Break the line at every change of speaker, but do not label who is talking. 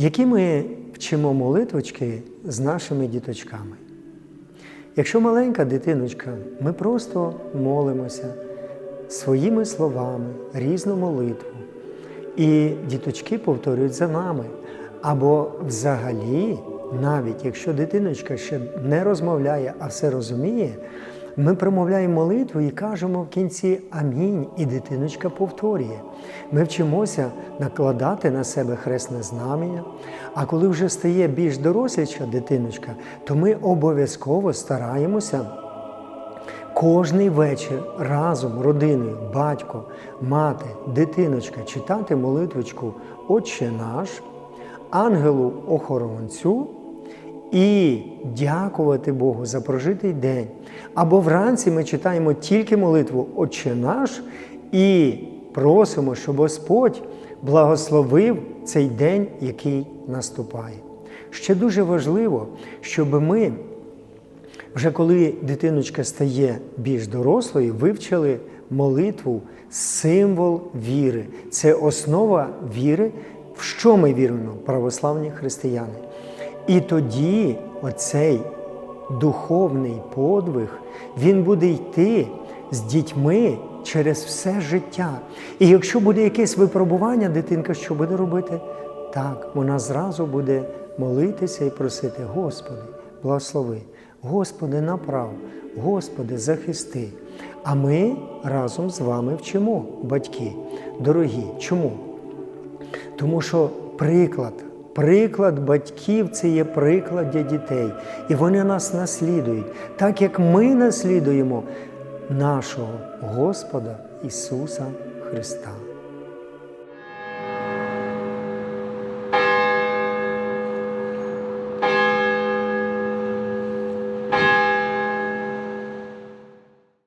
Які ми вчимо молитвочки з нашими діточками? Якщо маленька дитиночка, ми просто молимося своїми словами різну молитву. І діточки повторюють за нами. Або взагалі, навіть якщо дитиночка ще не розмовляє, а все розуміє, ми промовляємо молитву і кажемо в кінці Амінь, і дитиночка повторює. Ми вчимося накладати на себе хресне знамення. А коли вже стає більш доросліша дитиночка, то ми обов'язково стараємося кожний вечір разом, родиною, батько, мати, дитиночка читати молитвочку Отче наш, ангелу-охоронцю і дякувати Богу за прожитий день. Або вранці ми читаємо тільки молитву Отче наш і просимо, щоб Господь благословив цей день, який наступає. Ще дуже важливо, щоб ми вже коли дитиночка стає більш дорослою, вивчили молитву символ віри. Це основа віри, в що ми віримо, православні християни. І тоді оцей духовний подвиг, він буде йти з дітьми через все життя. І якщо буде якесь випробування, дитинка що буде робити? Так, вона зразу буде молитися і просити, Господи, благослови. Господи, направ, Господи, захисти. А ми разом з вами вчимо, батьки, дорогі. Чому? Тому що приклад, приклад батьків це є приклад для дітей. І вони нас наслідують, так як ми наслідуємо нашого Господа Ісуса Христа.